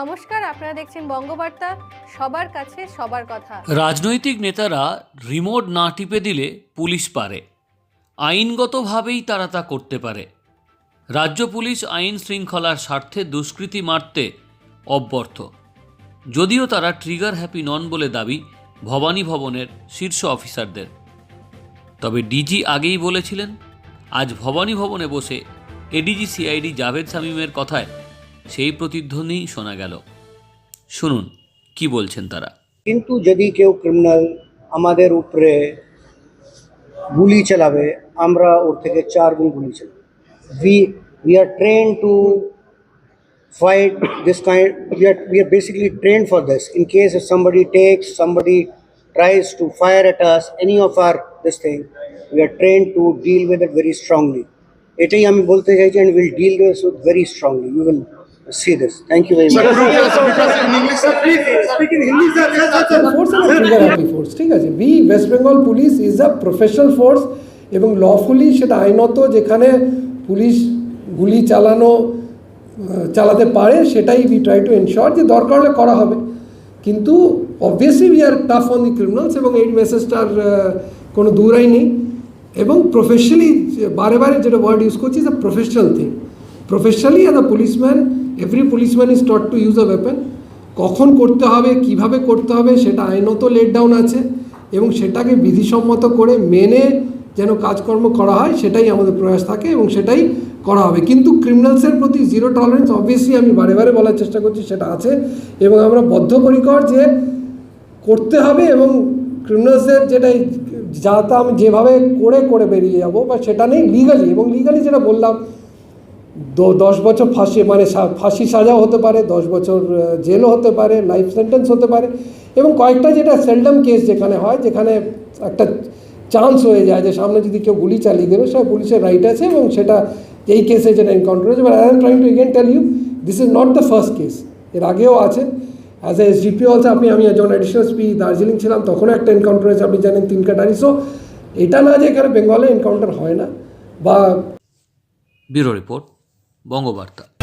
নমস্কার, আপনারা দেখছেন বঙ্গবার্তা। সবার কাছে সবার কথা। রাজনৈতিক নেতারা রিমোট না টিপে দিলে পুলিশ পারে। আইনগতভাবেই তারা তা করতে পারে। রাজ্য পুলিশ আইন শৃঙ্খলার স্বার্থে দুষ্কৃতী মারতে অব্যর্থ। যদিও তারা ট্রিগার হ্যাপি নন বলে দাবি ভবানী ভবনের শীর্ষ অফিসারদের। তবে ডিজি আগেই বলেছিলেন, আজ ভবানী ভবনে বসে এডিজি সিআইডি জাভেদ শামীমের কথায় সেই প্রতিধ্বনি শোনা গেল শুনুন কি বলছেন তারা কিন্তু যদি কেউ ক্রিমিনাল আমাদের উপরে গুলি চালাবে আমরা ওর থেকে চার গুণ গুলি চালাবো we we are train to fight this kind we are we are basically trained for this in case if somebody takes somebody tries to fire at us any of our this thing we are trained to deal with it very strongly এটাই আমি বলতে চাইছি and we'll deal this with very strongly you will see this. Thank you very much. Force force ঠিক আছে। Be West Bengal police is a professional force এবং lawfully সেটা আইনত যেখানে পুলিশ গুলি চালানো চালাতে পারে সেটাই উই ট্রাই টু এনশিওর যে দরকার হলে করা হবে। কিন্তু obviously we are tough on the criminals এবং এই মেসেজটার কোনো দূরাই নেই। এবং প্রফেশনালি বারে বারে যেটা ওয়ার্ড ইউজ করছি is a professional thing professionally as a policeman every policeman is taught to use a weapon কখন করতে হবে, কীভাবে করতে হবে, সেটা আইনত লেট ডাউন আছে। এবং সেটাকে বিধিসম্মত করে মেনে যেন কাজকর্ম করা হয়, সেটাই আমাদের প্রয়াস থাকে এবং সেটাই করা হবে। কিন্তু ক্রিমিনালসের প্রতি জিরো টলারেন্স অবভিয়াসলি আমি বারে বারে বলার চেষ্টা করছি, সেটা আছে। এবং আমরা বদ্ধপরিকর যে করতে হবে এবং ক্রিমিনালসদের যেটাই যা তা আমি যেভাবে করে করে বেরিয়ে যাব, বা সেটা নেই লিগালি এবং লিগালি যেটা বললাম দশ বছর ফাঁসি মানে ফাঁসি সাজাও হতে পারে, দশ বছর জেলও হতে পারে লাইফ সেন্টেন্স হতে পারে, এবং কয়েকটা যেটা সেলডম কেস যেখানে হয়, যেখানে একটা চান্স হয়ে যায় যে সামনে যদি কেউ গুলি চালিয়ে দেবে সেটা পুলিশের রাইট আছে এবং সেটা, এই কেসে যেটা এনকাউন্টার হয়েছে। But I am trying to again tell you this is not the first case এর আগেও আছে। অ্যাজ এ এসডিপি অলসো আপনি, আমি যখন অ্যাডিশনাল স্পি দার্জিলিং ছিলাম, তখনও একটা এনকাউন্টার হয়েছে, আপনি জানেন, তিন কাটারি। সো এটা না যে এখানে বেঙ্গলে এনকাউন্টার হয় না, বা ব্যুরো রিপোর্ট। বঙ্গবার্তা